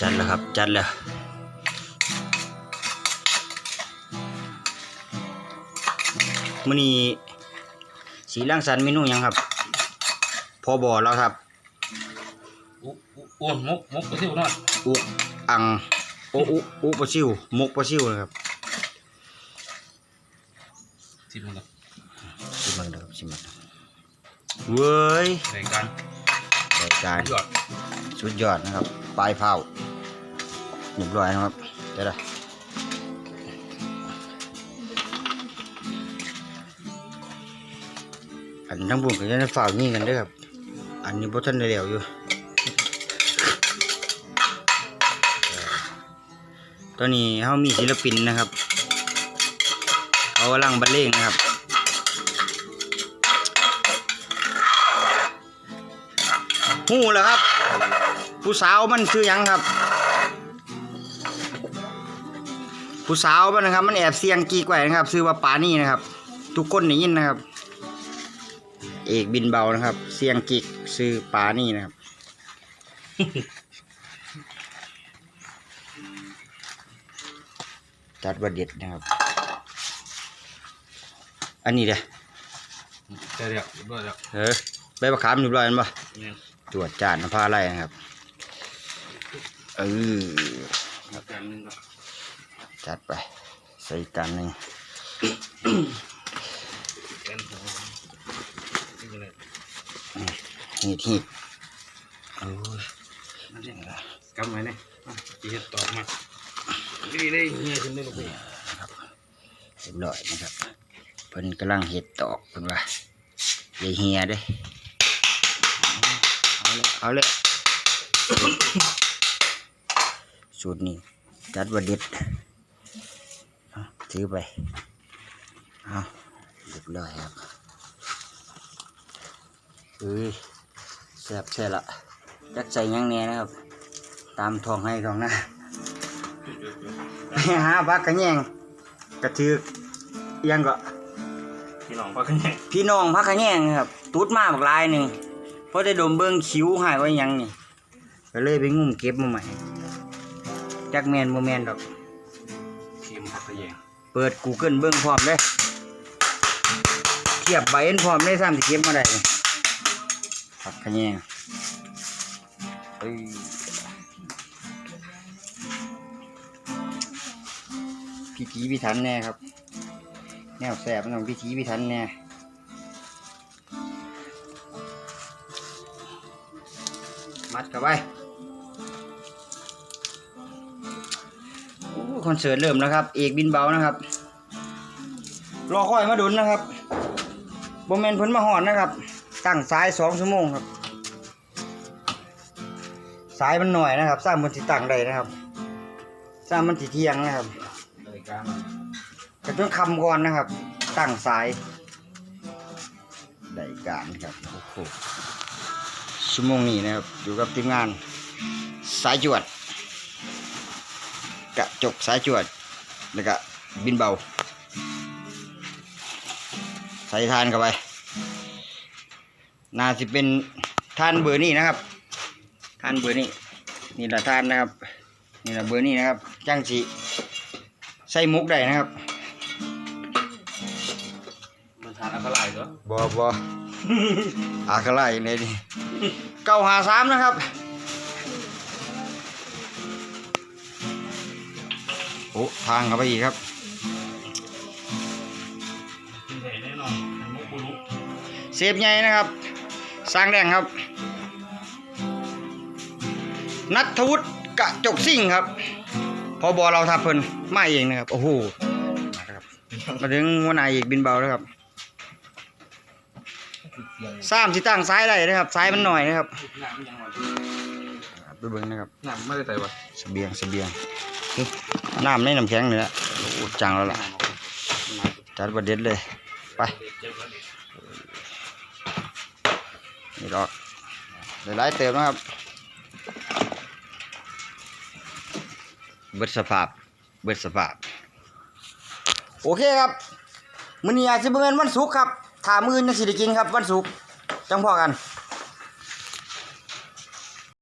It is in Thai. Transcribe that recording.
จัดแล้วครับ จัดแล้วมื้อนี้สีร่างสรรค์เมนูหยังครับ พอบอกแล้วครับอุอุอ้วนมุกมุกไปที่นอนอุอังโออุอุปลาซิวมกปลาซิวนะครับที่มันชิมมันนะครับชิมมันเว้ยรายการรายการยอดสุดยอดนะครับ ปลายเผา เรียบร้อยนะครับเดี๋ยวนะอันทั้งบุญก็จะได้ฝากนี่กันด้วยครับ อันนี้พ่ท่านได้เหลวอยู่ตอนนี้เขามีศิลปินนะครับเขากำลังบรรเลงนะครับหูแล้วครับ ผู้สาวมันชื่อยังครับ ผู้สาวมันนะครับ มันแอบเสียงกีกไว้นะครับชื่อว่าปานี่นะครับ ทุกคนได้ยินนะครับ เอกบินเบานะครับ เสียงกิกซื้อปานี่นะครับ จัดว่าเด็ดนะครับ อันนี้เด้อเดี๋ยวเดี๋ยวเรียบร้อยแล้วเออใบมะขามอยู่ร้อยอันปะเนี่ยตรวจจานน้ำผ้าไล่นะครับเออ จัดไป ใส่จานหนึ่งแกนหัวนี่เลยหีดหีดโอ้ยนั่นเองกำไว้เนี่ยจีเห็ดตอกมาดีเลยเฮียขึ้นได้ลูกพี่เรียบร้อยนะครับ เพิ่นกำลังเห็ดตอกเพิ่นว่าอย่าเฮียเด้เอาเลยเอาเลยสูตรนี้จัดว่าเด็ด ถือไปเอาเรียบร้อยครับเอ้ยแซ่บแซ่ละจักใส่หยังแหน่นะครับ ตามท้องให้ท้องหน้าไปหาพักกระแยงกระถือกอิหยังก็พี่น้องพักกันเนี่ยพี่น้องพักกระแยงครับตูดมาบักลายหนึ่งเพราะได้ดมเบิ้งคิ้วหายว่าหยังนี่ก็เลยไปงุ่มเก็บมาใหม่จักแมนโมแมนดอก เปิด Google เบิ้องพร้อมเลยเทียบใบเอ็นพร้อมเลยซ้ำที่เก็บมาได้พักกระแยงเอ้ยพิธีพิถันแน่ครับ แนวแสบมันต้องพิธีพิถันแน่มัดเข้าไป คอนเสิร์ตเริ่มแล้วครับ เอกบินเบานะครับ รอคอยมาดุนนะครับบอมเมนพิ่นมาหอนนะครับ ตั้งสายสองชั่วโมงครับ สายมันหน่อยนะครับ สร้างมันสิตั้งได้นะครับ สร้างมันสิเที่ยงนะครับการก็ต้องคำก่อนนะครับ ตั้งสายได้การครับโอ้โหชั่วโมงนี้นะครับ อยู่กับทีมงานสายจวด กระจกสายจวดแล้วก็บินเบา ใส่ทานเข้าไป น่าจะเป็นทานเบอร์นี้นะครับ ทานเบอร์นี้นี่แหละทานนะครับ นี่แหละเบอร์นี้นะครับจังสีใส่มุกได้นะครับ มันทานอัลคาไลน์เหรอบอบอ อาคาไลเลยนี่เก้าหาสามนะครับ อ้ทางเข้าไปอีกครับกินใหญ่แน่นอนมุกบุรุเซฟใหญ่นะครับ สร้างแดงครับ นัทวุฒิกระจกซิ่งครับพอบอเราทับเพิ่นมาเองนะครับ โอ้โหมาครับมาถึงหัวหน้าอีกบินเบาแล้วครับสามสิตั้งซ้ายได้นะครับซ้ายมันหน่อยนะครับน้ำยังไงไปเบิ่งนะครับน้ำไม่ได้ใส่ปะเสบียงเสบียง น้ำในน้ำแข็งนี่แหละจังแล้วล่ะ จัดประเด็ดเลย ไป นี่ดอกหลายๆเติมนะครับ เบิดสภาพ เบิดสภาพ โอเคครับมื้อนี้อาจจะเป็นวันศุกร์ครับถ้ามื้อนี้สิได้กินครับวันศุกร์จังพอกัน